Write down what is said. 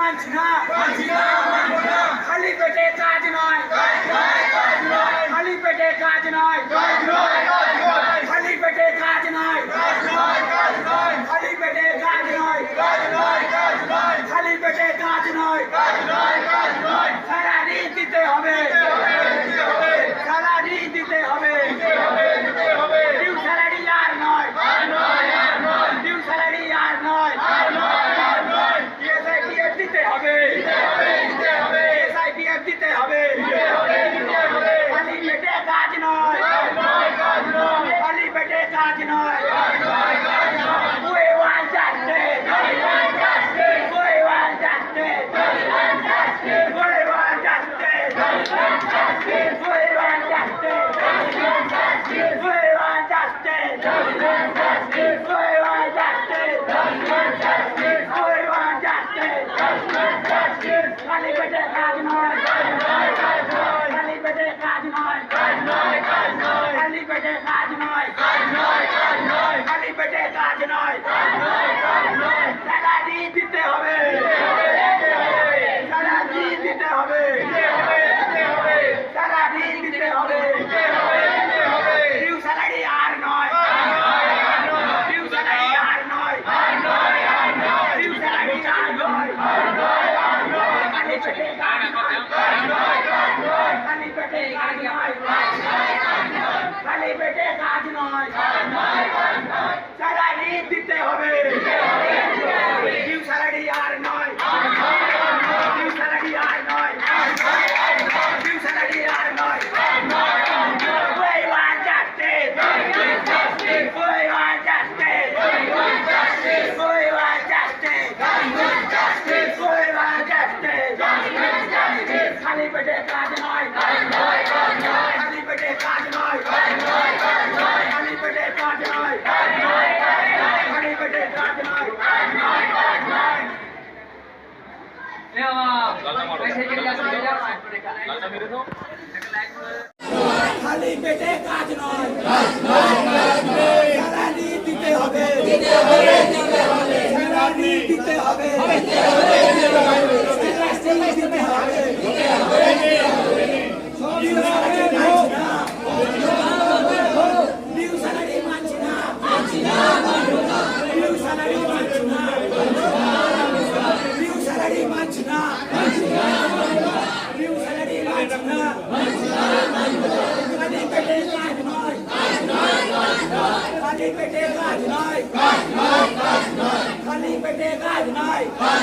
만지나 만지나 만지나. 할리도 됐다 কাজ নয় Aligbe de kaaj noy. Aligbe de kaaj noy. খালি পেটে কাজ নয়। Bye. Bye.